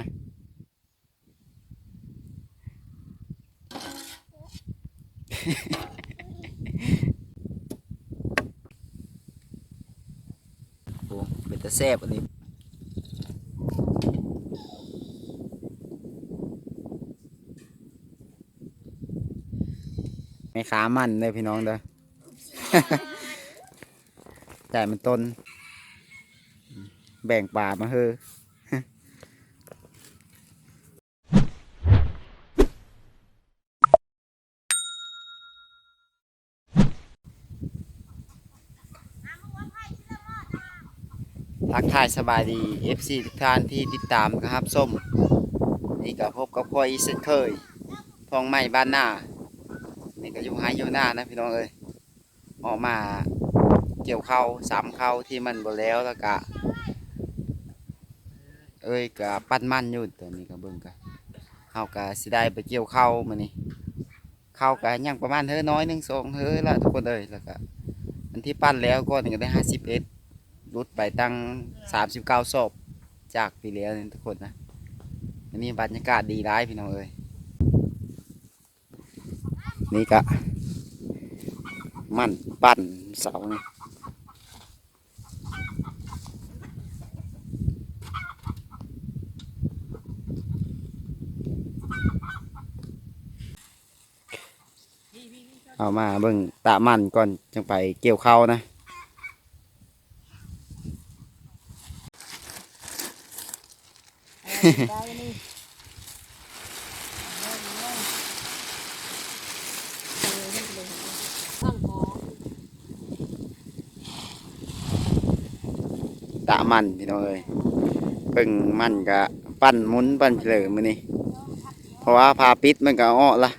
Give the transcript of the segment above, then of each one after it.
นะโอ้เป็นตะแซ่บอันนี้ไม่ขามันเลยพี่น้องเด้อจ่ายมันต้น แบ่งป่ามาเฮ้อายสบายดี FC ทุกท่านที่ติดตามนะครับส้มนี่ก็พบกับพ่ออีกเช่นเคยทองใหม่บ้านหน้า นี่ก็อยู่หายอยู่หน้านะพี่น้องเอ้ยออกมาเกี่ยวเข้าสามเข้าที่มันบ่แล้วแล้วก็เอ้ยก็ปั้นมันอยู่ตัวนี้ก็เบิ่งกันเฮาก็สิได้ไปเกี่ยวเข้ามื้อนี้เข้าก็ยังประมาณเฮ้อน้อยหนึ่งสองเฮ้อละทุกคนเอ้ยแล้วก็อันที่ปั้นแล้วก็นี่ก็ได้51 รุดไปตั้งสามสิบเก้าศพจากปีแล้วนี่ทุกคนนะอันนี้บรรยากาศดีร้ายพี่น้องเอ้ยนี่กะมันปั่นเสานี่เอามาเบิ่งตะมันก่อนจังไปเกี่ยวเข้านะ ได้นี่ข้างหอมตะมันพี่น้องเอ้ยเพิ่งมันกะปั้นมุนปั้นเฉลยมือนี่เพราะว่าพาปิดมันก็อ้อละ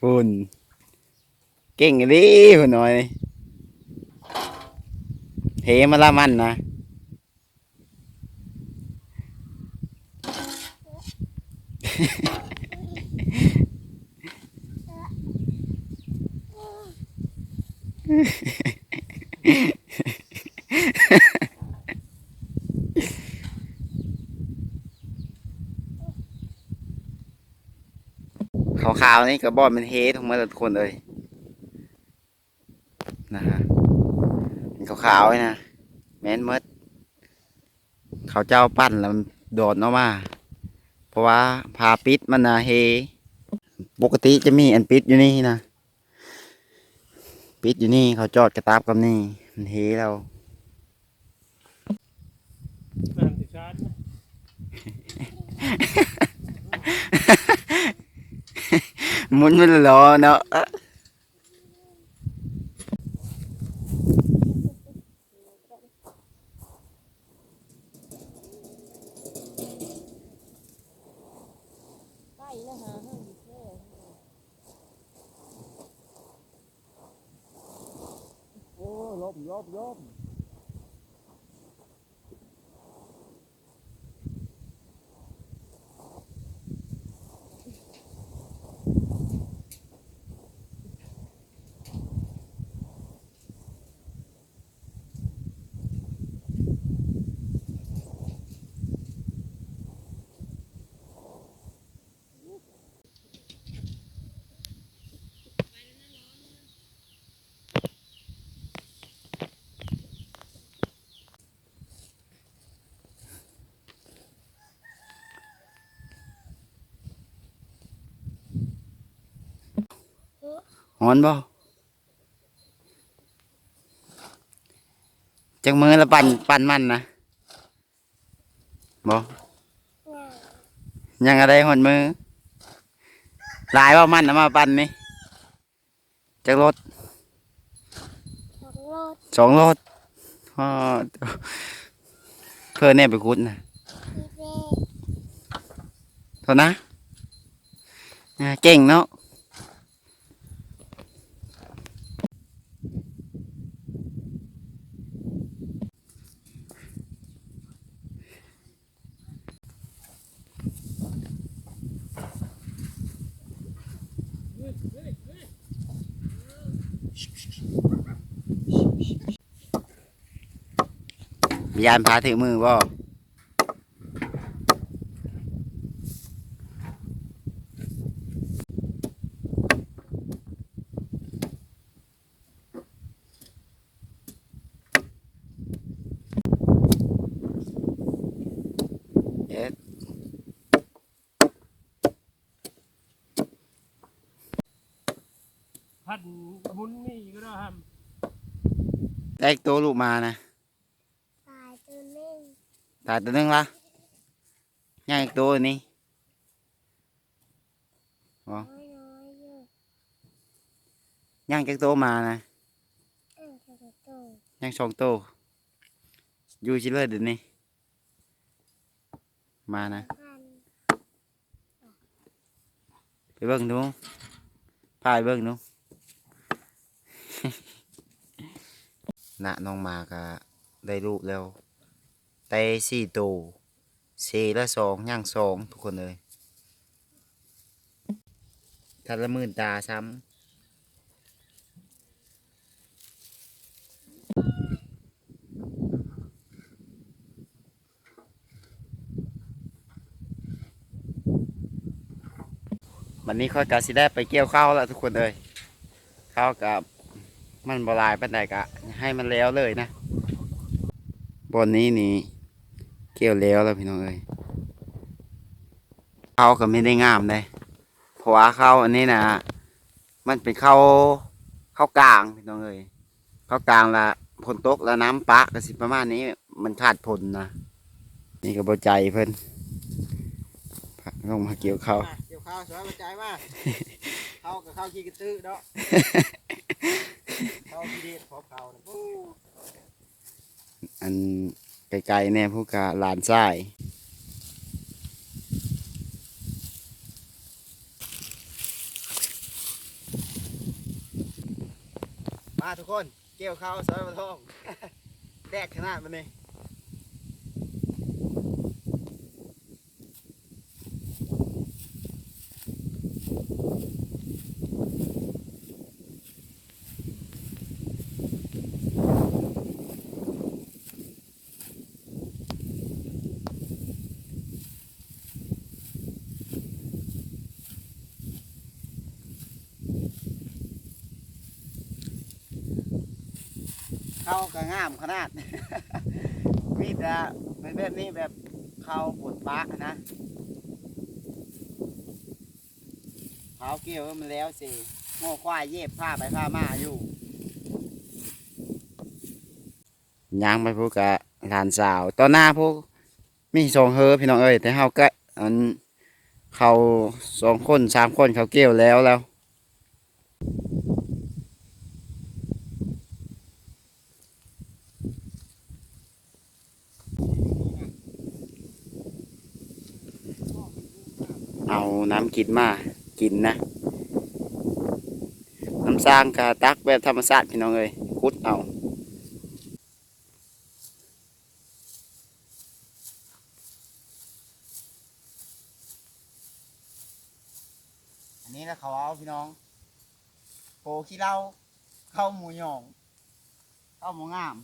ฝุ่นเก่งดิหุ่นน้อยเทมาละมันนะขาวๆนี่กระบอนเป็นเฮทุกมาทุกคนเลยนะฮะเป็น ขาวๆไว้นะแม่นหมดเขาเจ้าปั้นแล้วมันโดดออกมา เพราะว่าพาปิดมันนะเฮ ปกติจะมีอันปิดอยู่นี่นะปิดอยู่นี่เขาจอดกระตาบกับนี่มันเฮเราน้ำสิชาร์จนะหมุนมันรอเนาะเอ๊ะ ใกล้แล้วหาห้างอยู่แค่ โอ้ ลบ หอนบ่จังมือละปั่นปั่นมันนะบ่ยังอะไรหอนมือหลายว่ามันเอามาปั่นนี่จักรถสองรถสองรถอ้อเพื่อนเนี่ยไปคุดนะพี่เบ้เท่านะอ่าเก่งเนาะ ยานพาถือมือบ่เอ็ดพันมุนนี่ก็ได้ครับได้อีกตัวลูกมานะ ตายตัวหนึง ตายตัวนึงละย่างอีกตัวนี้น้อยน้อยๆอยู่างจากตัวมานะย่างสองตัวอยู่ชิเลยเดี๋ยวนี้มานะไปเบิ่งดูพาไปเบิ่งดูน่ะน้องมาก็ได้ลูกแล้ว แต่สี่ตัวสี่ละสองย่างสองทุกคนเลยทัดละหมื่นตาซ้ำวันนี้ค่อยกาสิได้ไปเกี่ยวข้าวแล้วทุกคนเลยข้าวกับมันบลายปันใดกะ ให้มันแล้วเลยนะ บนนี้นี่ กี่ยวแล้วแล้วพี่น้องเอ้ยข้าวก็ไม่ได้งามเลยเพราะว่าข้าวอันนี้นะมันเป็นข้าวข้าวกลางพี่น้องเอ้ยข้าวกลางละผลตกแล้วน้ำปะก็สิประมาณนี้ มันขาดผลนะนี่ก็บใจเพิ่นพาลงมาเกี่ยวข้าวเกี่ยวข้าวสวยมาใจมากเข้ากับข้าวขี้กระตื้อเนาะข้าวขี้เด็ดพร้อมข้าวนะปู้อัน ไกลๆเนี่ยพวกกะหลานทรายมาทุกคน เกี่ยวข้าวสวยมาท้องแดกขนาดมันนี่ งามขนาด มีแต่เป็นแบบนี้แบบเขาปวดปะนะเขาเกี่ยวมันแล้วสิโง่ควายเย็บผ้าไปผ้ามาอยู่ย่างไปพวกกะหลานสาวตอนหน้าพวกมีสองเฮอพี่น้องเอ้ยแต่เฮาก็อันเขาสองคนสามคนเขาเกี่ยวแล้วแล้ว เอาน้ำ กินมากินนะน้ำสร้างกะตักแบบธรรมชาติพี่น้องเอ้ยคุดเอาอันนี้นะเขาเอาพี่น้องโผขี้เล้าเข้าหมูหยองเข้าหมูงาม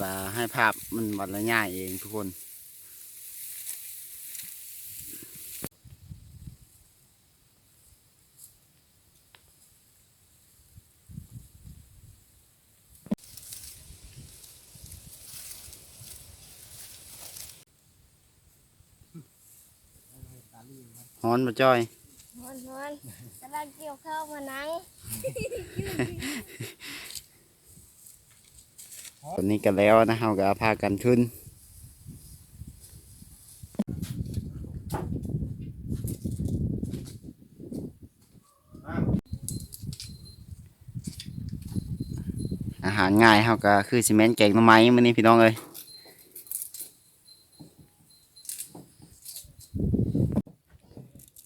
ก็ให้ภาพมันวัดละง่ายเองทุกคน ฮ้อนมาจ้อยฮ้อนฮ้อนอนกำลังเกี่ยวข้าวมานัง ตอนนี้กันแล้วนะเฮาก็พากันขึ้นอาหารง่ายเฮาก็คือซีเมนต์แกงหน่อไม้มื้อนี้พี่น้องเอ้ย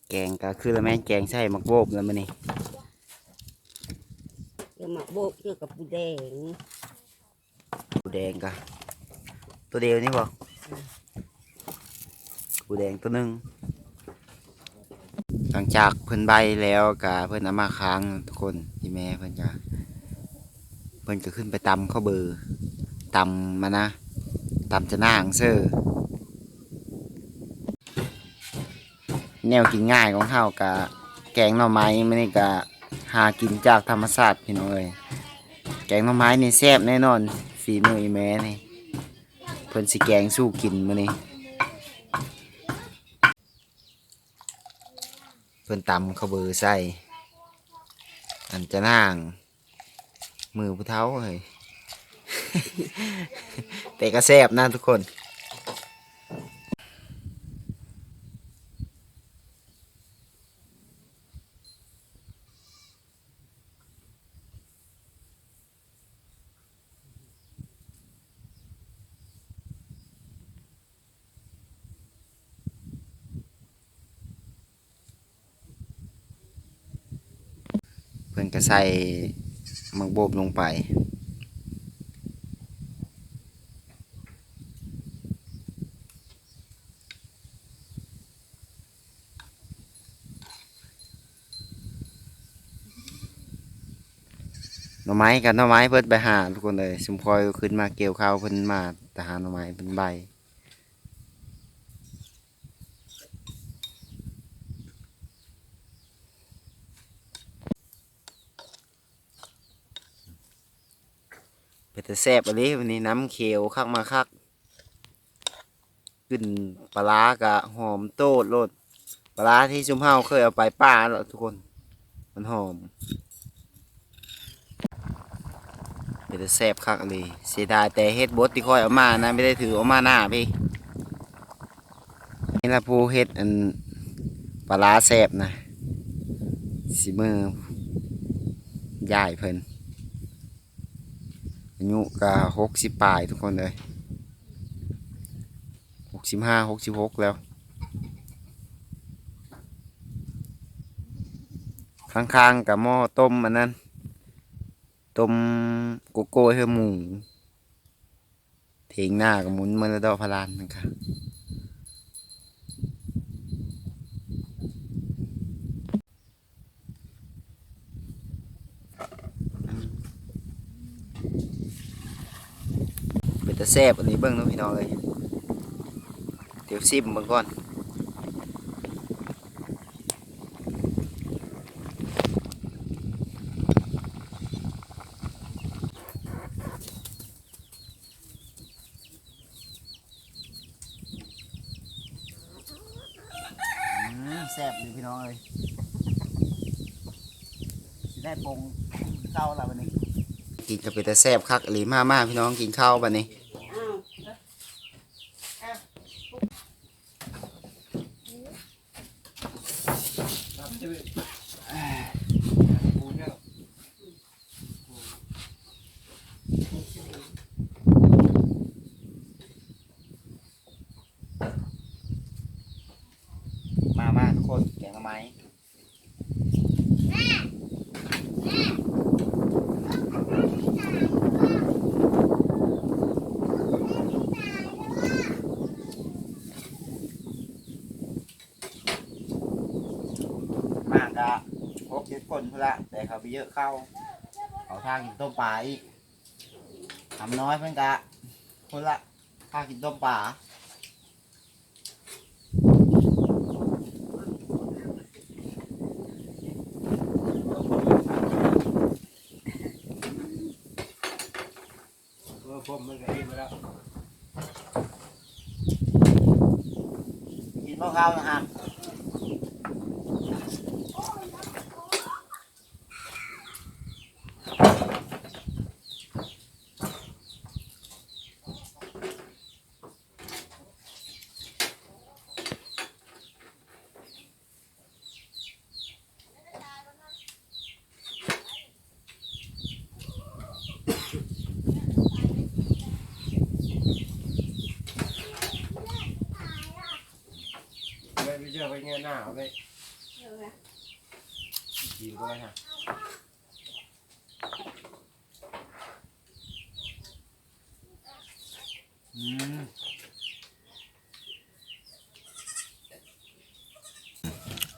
แกงก็คือละแม่แกงใส่มักโบกแล้วมื้อนี้เดี๋ยวหมักโบกเกี่ยวกับปูแดง แดงก็ตัวเดียวนี่บ่ปูแดงตัวหนึ่งหลังจากเพิ่นใบแล้วก็เพิ่นเอามาค้างทุกคนที่แม่เพิ่นก็เพิ่นก็ขึ้นไปตำข้าวเบอร์ตำมานะตำจะหน้างเซอร์แนวกินง่ายของเฮาก็แกงหน่อไม้ไมื้อนี้ก็หากินจากธรรมชาติพี่น้องเอ้ยแกงหน่อไม้นี่แซ่บแน่นอน ฝีมืออีแม่นี่เพิ่นสิแกงสู้กินมื้อนี้เพิ่นตำข้าวเบอร์ใส่อันจะนางมือผู้เท้าเลยแต่ก็แซ่บนะทุกคน ก็ใส่มักโบบลงไป หน่อไม้กับหน่อไม้เพิ่นไปหาทุกคนเลยสุมพลอยขึ้นมาเกี่ยวข้าวเพิ่นมาแต่หาหน่อไม้เพิ่นใบ แต่แซ่บอันนี้วันนี้น้ำเขียวคักมาคักขึ้นปลาร้ากะหอมโต้โลดปลาร้าที่ซุมเฮาเคยเอาไปป้าแล้วทุกคน มันหอมเป็นแต่แซ่บคักเลยเสียดายแต่เฮ็ดบดที่ค่อยเอามานะไม่ได้ถือเอามาหน้าพี่นี่ละผู้เฮ็ดอันปลาร้าแซ่บนะสิมือยายเพิ่น อายุกะหกสิบปลายทุกคนเลยหกสิบห้าหกสิบหกแล้ว ข้างๆกับหม้อต้มอันนั้นต้มโกโก้เฮอหมูเถียงหน้ากับหมุนมันละดอพลานนะครับเป็นตะ แซ่บอันนี้เบิ้งเน้องพี่น้องเลยเดี๋ยวซิมเบิ่งก่อนอืมแซ่บอยู่พี่น้องเลยสิได้ปงข้าวแล้ววันนี้กินกับเป็นแต่แซ่บคักอหลีมามาพี่น้องกินข้าวบันนี้ มามาทุกคนแกงทำไมมากะ พกเจ็ดคนเพื่อละแต่เขาไปเยอะเข้าเขาทางกินต้มปลาอีกทำน้อยเพื่อนกะคนละทางกินต้มปลาเออผมมันก็เองไปแล้วกินมะพร้าวนะฮะ เงี้ยหน้าเอาเลยกินก็ได้ฮะอืม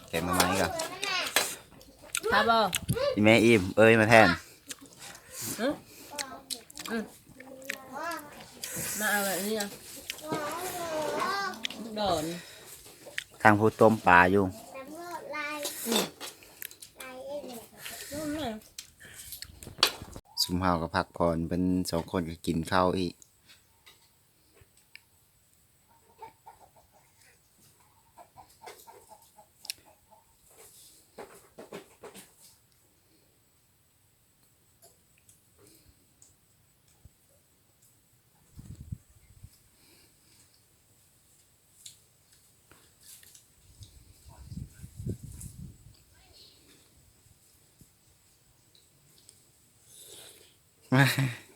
แกงมาไหมกับครับบ่พี่แม่อิ่มเอ้ยมาแทนมาเอาแบบนี้นะโดน ทางผู้ต้มปลาอยู่แต่เมื่อลายลายเองเนี่ยนู่นเลยสุมเฮากับพักผ่อนเป็นสองคนก็กินข้าวอีก 哎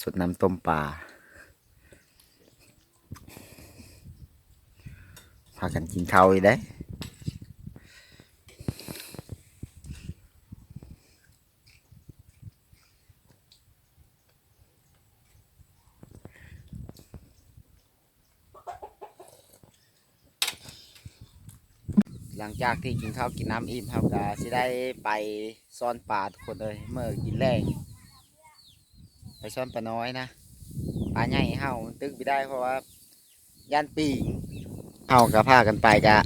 สดน้ำต้มปลาพากันกินข้าวอีกได้หลังจากที่กินข้าวกินน้ำอิ่มครับก็สิได้ไปซ่อนปลาทุกคนเลยเมื่อกินแรง ไปซ่อนปลาน้อยนะปลาใหญ่เห่ามันตึกไปได้เพราะว่าย่านปีงเฮากับพากันไปกะ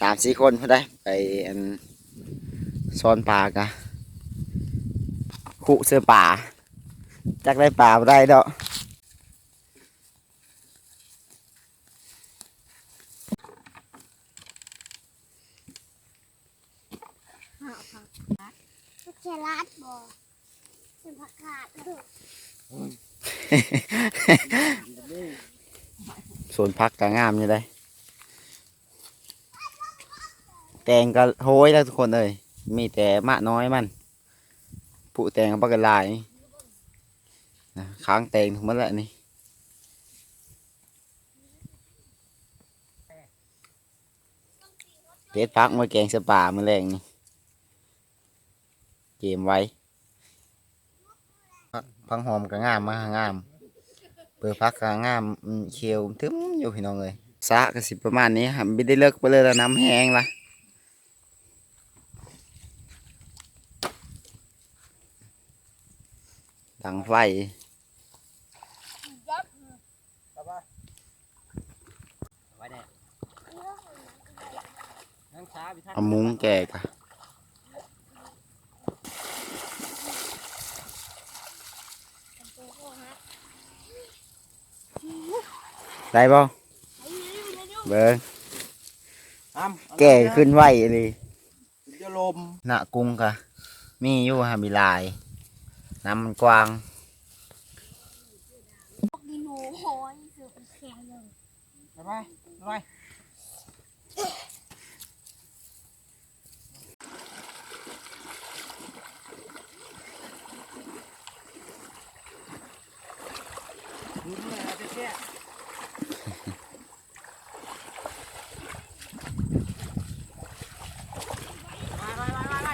สามสี่คนพอได้ไปอันซ่อนปลากะขุเสื้อป่าจักได้ปลาบ่ได้ดอก ลูกเชลัดบ่เป็นผักกาดลูก ส่วนพักก็งามอยู่เลยแตงก็โหยแล้วทุกคนเลย มีแต่มะน้อยมันผู้แตงก็บักกะลายนะค้างแตงทุกมันแหละนี่เป็ดพักมาแกงสป่ามือแรงนี่เกมไว้พังหอมก็งามมากงาม ปิดพักกลางงามเขียวทึมอยู่พี่น้องเลยสะก็สิประมาณนี้ครับไม่ได้เลิกไปเลยแล้วน้ำแห้งละดังไฟเอามุ้งแก่กะ ตัวโคฮะ ได้ป่ไอ้ยืมเลยยุ่งเบิ้งอ้ำแก่ขึ้นไหวเลยจะลมหน้ากรุงกะมีอยู่ฮะมีลายน้ำมันกว้างพวกดีหนูโหยสุดแข็งเลยไปไปไปลุ้นเลยนะเจ๊ไปไปไปไปไป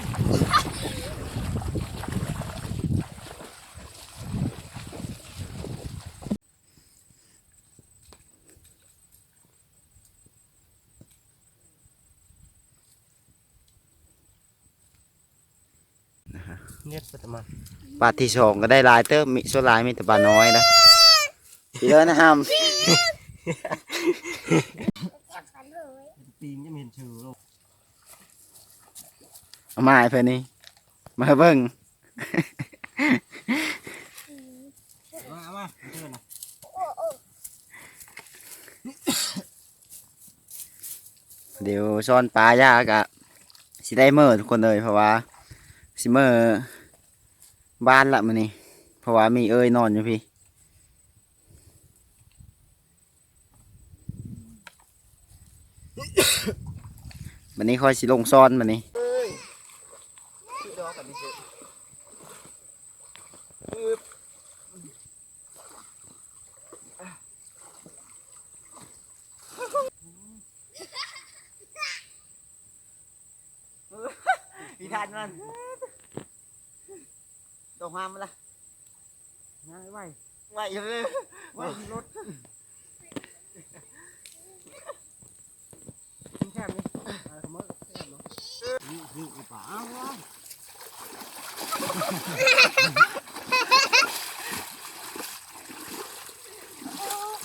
เน็ตประมาณปลาที่สองก็ได้หลายเติมมีส่วนหลายมีแต่ปลาน้อยนะพี่เด้อนะฮัมจับกันเลยปีนยังเห็นชื่อโลกเอามาให้เพื่อนนี่มาเบิ่งมาเอามาเชิญนะโอ้โอ้เดี๋ยวซ่อนปลายากะสิได้เมื่อทุกคนเลยเพราะว่าสิเมื่อ บ้านละมื้อนี้เพราะว่ามีเอ้ยนอนอยู่พี่วันนี้ค่อยสิลงซ่อนวันนี้ เอ้ยที่ดอกกันนี่เถอะอึ๊บพี่ทานมันตกหามมันละง่ายไว้ไว้เลยไว้รถกินแคบนี่เอาขโมยแคบเนาะ นี่คืออุปาอ้าวว้าว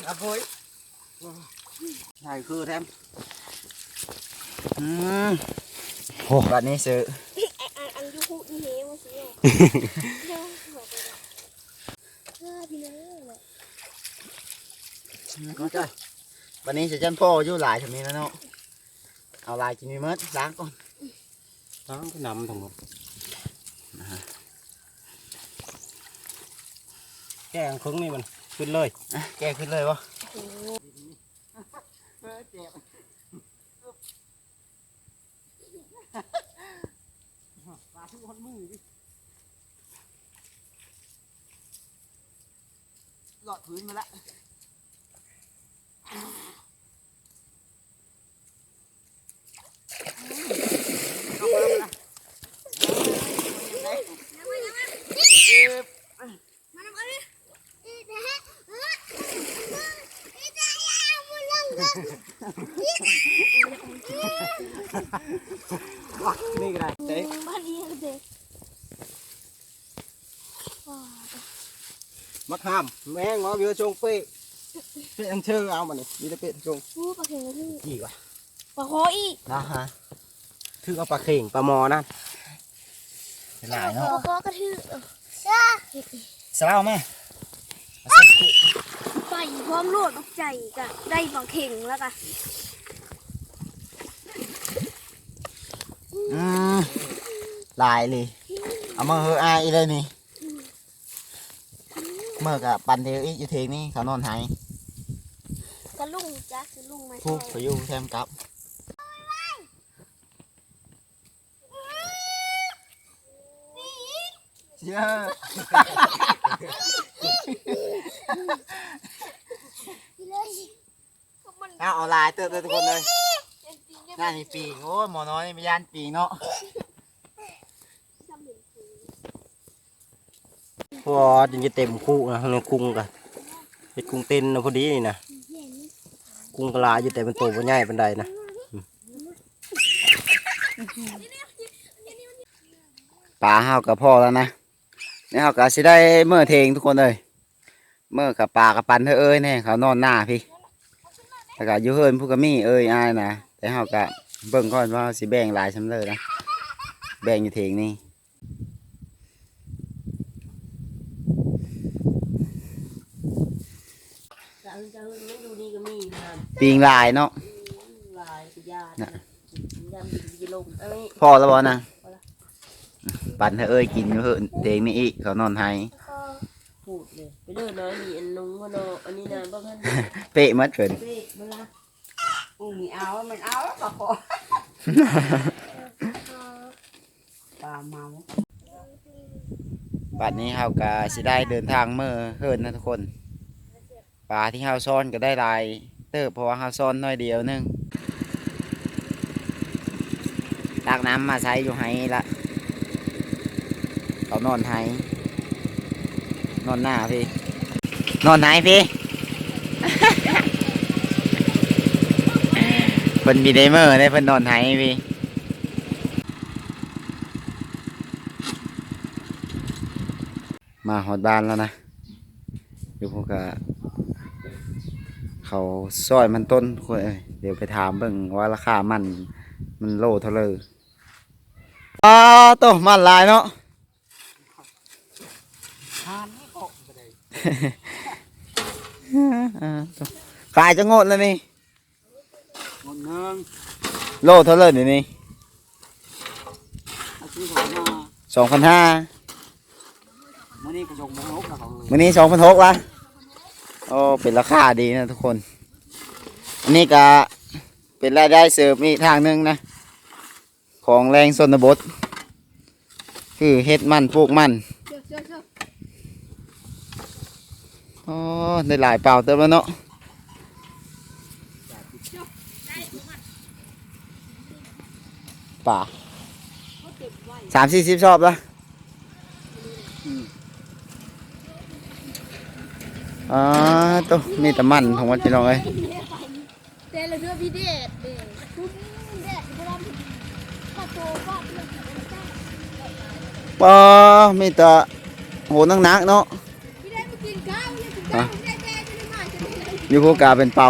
อะโว้ยใช่คือแทมอืมโอ้บัดนี้ซื้ออันอันอันยูฮูอีเฮมาสิเดี๋ยวบอกไปเลยเออพี่น้องเลยก็ใช่วันนี้จะจันพ่ออยู่หลายทำนี้แล้วเนาะ เอาลายกินมีเมดล้างก่อน น้ำก็นำทั้งหมดแกงครึ่งนี่มันขึ้นเลยอะแกขึ้นเลยวะเออเจ็บปลาทุกคนมือดิหลอดพื้นมาละเอามาละเออ มาน้ำอะไรอีเด้อเอออีเด้อยามุลังเด้อ นี่ก็ได้เจ๊มาดีเด้อว้าวมะขามแมงงอเบียชงเป้เป้อันเชื่อเอามานี่มีแต่เป้ชงผู้ปลาเข็งที่อีกว่ะปลาโคอีกนะฮะถือเอาปลาเข่งปลามอนะหลายปเนาะปลาโคกระทืบเจ้าสลาวไหม พร้อมโลดตกใจกะได้ปลาเข็งแล้วกะอืมหลายเลย เอามาเฮออายอีเลยนี่เมื่อกับปันเทวอีกอยู่เทงนี่เขานอนหายกระลุงจ้ะกระลุงมาผู้ใช่ไปอยู่แทมกับเชื่อเลย มันเอาเอาลายเติมเลยทุกคนเลยเป็นปีเนี่ยน่านี่ปีงโอ้ยหมอน้อยนี่ไม่ย่านปีงเนาะทำเหมือนปีพอจนจะเต็มคู่นะในกุ้งกันเป็นกุ้งเต้นนะพอดีนี่นะเห็นกุ้งกะลาอยู่แต่มันโตมันใหญ่เป็นใดนะปลาเฮากับพ่อแล้วนะนี่เฮาก็สิได้เมื่อเทงทุกคนเลยเมื่อกับปลากับปันเธอเอ้ยเนี่ยเขานอนหน้าพี่ แล้วก็อยู่เฮิรนผู้กมีเอ้ยอ้ายนะแต่เฮาก็เบิ่งก่อนว่าสิแบ่งหลายชำเลยนะแบ่งอยู่เทงนี่จะเอาจะเอาไม่ดูดีก็มีนะปีงหลายเนาะลายสุดยอดน่ะยำดีลงเอ้ยพ่อแล้วบ่นะปันเธอเอ้ยกินอยู่เฮิรนเทงนี่อีกเขานอนให้พูด เลยไปเดินน้อยนี่อันนุ่งก็นออันนี้นะบ้างท่านเป๊ะหมัดเกินเป๊ะเวลาอุ้มีเอามันเอาแล้วก็ขอปลาเมาบัดนี้เฮาก็สิได้เดินทางเมื่อเฮิรนนะทุกคนปลาที่เฮาซ่อนก็ได้หลาย เติบเพราะว่าเฮาซ่อนน้อยเดียวหนึงตักน้ำมาใช้อยู่ให้ละเขานอนให้นอนหน้าพี่ นอนไหนพี่เพิ่นมีไดเมอร์ได้เพิ่นนอนให้พี่มาฮอดบ้านแล้วนะอยู่พวกก็เขาซอยมันต้นคนเอ้ยเดี๋ยวไปถามเบิ่งว่าราคามันมันโลเท่าเลยอ้าโตมันลายเนาะ ขายจะงดแล้วนี่หมดหนึ่งโลเท่าเลยเดี๋ยวนี้เอาซื้อของมาสองพันห้ามื่อนี้กระจกมองลบนะเขาเลยวันนี้สองพันหกละโอ้เป็นราคาดีนะทุกคน อันนี้ก็เป็นรายได้เสริมอีกทางหนึ่งนะ ของแรงสนบท คือเฮ็ดมันปลูกมัน เจ้าเจ้าเจ้า อ๋อได้หลายเปล่าเติมแล้วเนาะป่าสามสี่สิบชอบละอ๋อตัวมีแต่มันของมันพี่น้องเอ้ยแต่ละเรือพี่เดชเด็กคุณเดชพลังข้าโตก็เพื่อนปอมีแต่โหนักนักเนาะ ข้าวเนี่ยกินข้าวแม่แม่จะได้มาจะได้เลยอยู่คู่กาเป็นเป่า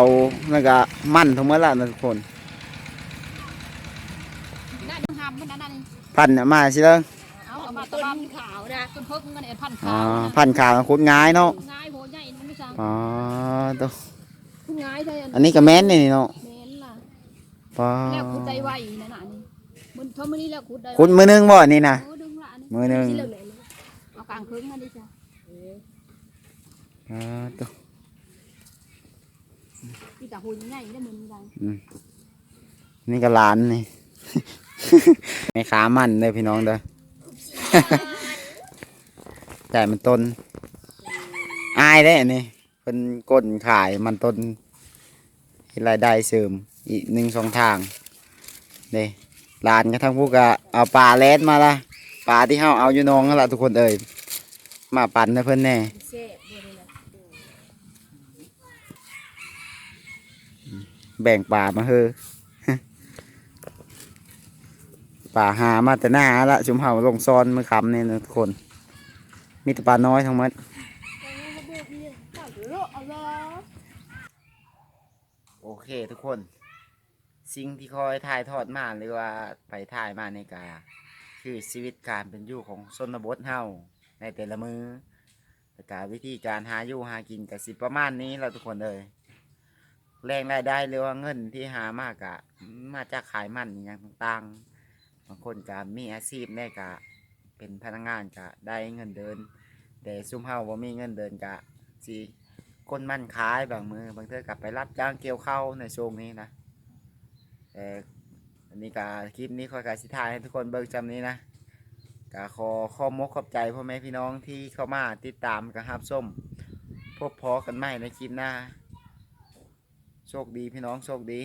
แล้วก็มันทั้งหมดละนะทุกคนได้ดูหามมันนั่นนั่นพันน่ะมาสิเด้อเอาเอามาตะต้วันนขาวนะต้นเพิกมันเอ็ดพันอ๋อขาวพันขาวคุดง่ายเนาะง่ายโหใหญ่มันไม่สั่งอ๋อตัวคุณง่ายใช่อันนี้ก็แม่นนี่เนาะแม่นล่ะปอแล้วขุดใจไวนั่นน่ะนี่มันเท่ามื้อนี้แล้วขุดได้คุดมือหนึงบ่นี่นะโอ้ดึงละอันนี้มือหนึงที่เหลือเลยเอากลางครึ่งนั่นดิจ้ะ อ๋อตัวอีตาหูใหญ่ได้มือนี่ได้นี่ก็หลานนี่ ไม่ขามันเลยพี่น้องเด้อ แต่มันต้น อายได้อันนี้เป็นก้นขายมันต้นเฮ็ดรายได้เสริมอีกหนึ่งสองทางเด้หลานก็ทั้งพวกก็เอาปลาแลดมาละปลาที่เฮาเอาอยู่หน้องนั่นแหละทุกคนเอ่ยมาปั่นให้เพิ่นแน่ เซ่บ่ได้ละ แบ่งปลามาเฮอป่าหามาแต่หน้าละชุมเฮาลงซอนมือคำเนี่นะทุกคน มีแต่ปลาน้อยทั้งหมดโอเคทุกคน สิ่งที่คอยถ่ายทอดมาหรือว่าไปถ่ายมาในกาคือชีวิตการเป็นอยู่ของชนบทเฮาในแต่ละมือแต่การวิธีการหาอยู่หากินกับสิประมาณนี้เราทุกคนเลย แรงรายได้หรือว่าเงินที่หามากอะมาจากขายมันอย่างต่างๆบางคนก็มีอาชีพในกะ เป็นพนักงานกะได้เงินเดือนแต่ซุ่มเฮาว่ามีเงินเดือนกะสิคนมันขายบางมือบางเธอกลับไปรับจ้างเกี่ยวข้าวในช่วงนี้นะแต่อันนี้ก็คลิปนี้ขอกาสิทายให้ทุกคนเบิ่งจำนี้นะก็ขอข้อมกขอบใจพ่อแม่พี่น้องที่เข้ามาติดตามกับฮับส้มพบพอกันใหม่ในคลิปหน้า โชคดีพี่น้องโชคดี